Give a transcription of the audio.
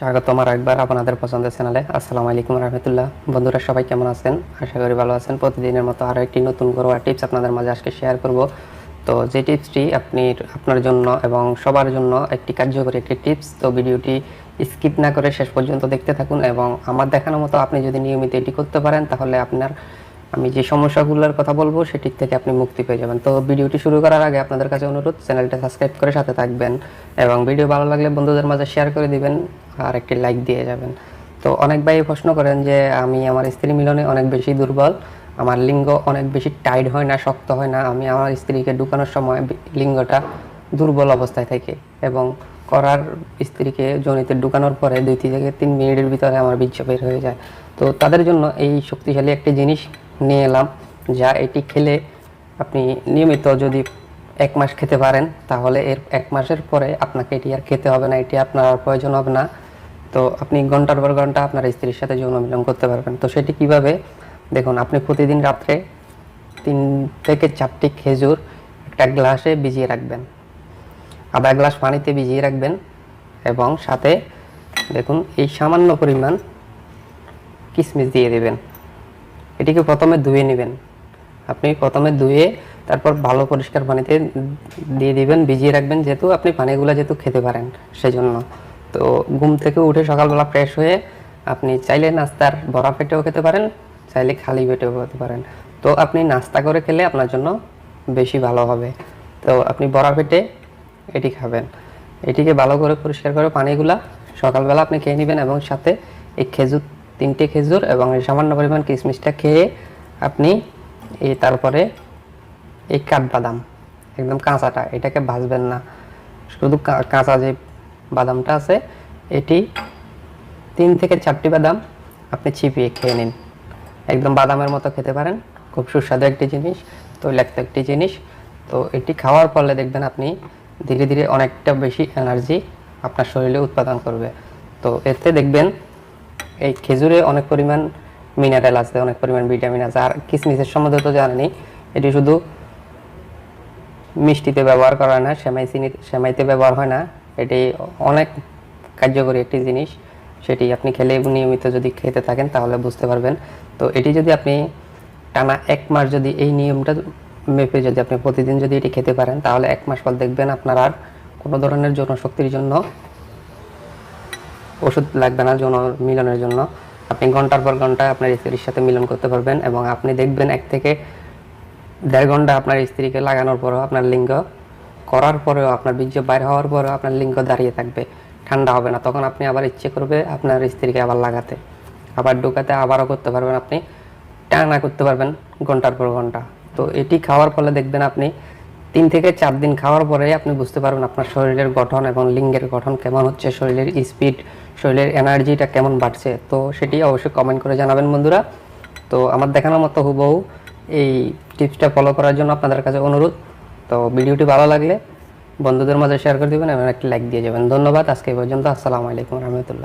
স্বাগতম আর একবার আপনাদের পছন্দের চ্যানেলে আসসালামু আলাইকুম রহমতুল্লাহ। বন্ধুরা, সবাই কেমন আছেন? আশা করি ভালো আছেন। প্রতিদিনের মতো আরও একটি নতুন ঘরোয়া টিপস আপনাদের মাঝে আজকে শেয়ার করব। তো যে টিপসটি আপনি আপনার জন্য এবং সবার জন্য একটি কার্যকরী একটি টিপস তো ভিডিওটি স্কিপ না করে শেষ পর্যন্ত দেখতে থাকুন এবং আমার দেখানোর মতো আপনি যদি নিয়মিত এটি করতে পারেন, তাহলে আপনার আমি যে সমস্যাগুলোর কথা বলব সেটির থেকে আপনি মুক্তি পেয়ে যাবেন। তো ভিডিওটি শুরু করার আগে আপনাদের কাছে অনুরোধ, চ্যানেলটা সাবস্ক্রাইব করে সাথে থাকবেন এবং ভিডিও ভালো লাগলে বন্ধুদের মাঝে শেয়ার করে দিবেন আর একটি লাইক দিয়ে যাবেন। তো অনেক ভাই প্রশ্ন করেন যে, আমি আমার স্ত্রী মিলনে অনেক বেশি দুর্বল, আমার লিঙ্গ অনেক বেশি টাইট হয় না, শক্ত হয় না, আমি আমার স্ত্রীকে ঢুকানোর সময় লিঙ্গটা দুর্বল অবস্থায় থাকে এবং করার স্ত্রীকে জনিতে ঢুকানোর পরে দুই থেকে তিন মিনিটের ভিতরে আমার বীর্য বের হয়ে যায়। তো তাদের জন্য এই শক্তিশালী একটি জিনিস নিয়ে এলাম। যা এটি খেলে আপনি নিয়মিত যদি এক মাস খেতে পারেন, তাহলে এর এক মাসের পরে আপনাকে এটি আর খেতে হবে না, এটি আপনার প্রয়োজন হবে না। তো আপনি ঘণ্টার পর ঘণ্টা আপনার স্ত্রীর সাথে যৌন মিলন করতে পারবেন। তো সেটি কীভাবে? দেখুন, আপনি প্রতিদিন রাত্রে তিন থেকে চারটি খেজুর একটা গ্লাসে ভিজিয়ে রাখবেন। আধা গ্লাস পানিতে ভিজিয়ে রাখবেন এবং সাথে দেখুন, এই সামান্য পরিমাণ কিশমিশ দিয়ে দেবেন। এটিকে প্রথমে ধুয়ে নেবেন। আপনি প্রথমে ধুয়ে তারপর ভালো পরিষ্কার পানিতে দিয়ে দিবেন, ভিজিয়ে রাখবেন, যেহেতু আপনি পানিগুলো যেহেতু খেতে পারেন সেজন্য। তো ঘুম থেকে উঠে সকালবেলা ফ্রেশ হয়ে আপনি চাইলে নাস্তার ভরা পেটেও খেতে পারেন, চাইলে খালি পেটেও খেতে পারেন। তো আপনি নাস্তা করে খেলে আপনার জন্য বেশি ভালো হবে। তো আপনি ভরা পেটে এটি খাবেন। এটিকে ভালো করে পরিষ্কার করে পানিগুলা সকালবেলা আপনি খেয়ে নেবেন এবং সাথে এই খেজুর তিনটে খেজুর এবং সামান্য পরিমাণ কিশমিশটা খেয়ে আপনি এই তারপরে এই কাঠবাদাম, একদম কাঁচাটা, এটাকে ভাজবেন না। শুধু কাঁচা যে বাদামটা আছে, এটি তিন থেকে চারটি বাদাম আপনি চিপিয়ে খেয়ে নিন। একদম বাদামের মতো খেতে পারেন, খুব সুস্বাদু একটি জিনিস, তৈলাক্ত একটি জিনিস। তো এটি খাওয়ার ফলে দেখবেন আপনি ধীরে ধীরে অনেকটা বেশি এনার্জি আপনার শরীরে উৎপাদন করবে। তো এতে দেখবেন এই খেজুরে অনেক পরিমাণ মিনারেল আছে, অনেক পরিমাণ ভিটামিন আছে। আর কিসমিসের সম্বন্ধে তো জানেনি এটি শুধু মিষ্টিতে ব্যবহার করা হয় না, সেমাই চিনি সেমাইতে ব্যবহার হয় না। এটি অনেক কার্যকরী একটি জিনিস। সেটি আপনি খেলে নিয়মিত যদি খেতে থাকেন, তাহলে বুঝতে পারবেন। তো এটি যদি আপনি টানা এক মাস যদি এই নিয়মটা মেপে যদি আপনি প্রতিদিন যদি এটি খেতে পারেন, তাহলে এক মাস পর দেখবেন আপনার আর কোনো ধরনের জনশক্তির জন্য ওষুধ লাগবে না যৌন মিলনের জন্য। আপনি ঘণ্টার পর ঘণ্টা আপনার স্ত্রীর সাথে মিলন করতে পারবেন এবং আপনি দেখবেন এক থেকে দেড় ঘণ্টা আপনার স্ত্রীকে লাগানোর পরেও আপনার লিঙ্গ করার পরেও আপনার বীর্য বাইর হওয়ার পরেও আপনার লিঙ্গ দাঁড়িয়ে থাকবে, ঠান্ডা হবে না। তখন আপনি আবার ইচ্ছে করবে আপনার স্ত্রীকে আবার লাগাতে। আবার ঢোকাতে, আবারও করতে পারবেন আপনি, টানা করতে পারবেন ঘণ্টার পর ঘণ্টা। তো এটি খাওয়ার ফলে দেখবেন আপনি তিন থেকে চার দিন খাওয়ার পরে আপনি বুঝতে পারবেন আপনার শরীরের গঠন এবং লিঙ্গের গঠন কেমন হচ্ছে, শরীরের স্পিড শরীরের এনার্জিটা কেমন বাড়ছে, তো সেটি অবশ্যই কমেন্ট করে জানাবেন বন্ধুরা। তো আমার দেখানোর মতো হুবহু এই টিপসটা ফলো করার জন্য আপনাদের কাছে অনুরোধ। তো ভিডিওটি ভালো লাগলে বন্ধুদের মাঝে শেয়ার করে দেবেন এবং একটি লাইক দিয়ে যাবেন। ধন্যবাদ, আজকে এই পর্যন্ত। আসসালামু আলাইকুম রহমতুল্লাহ।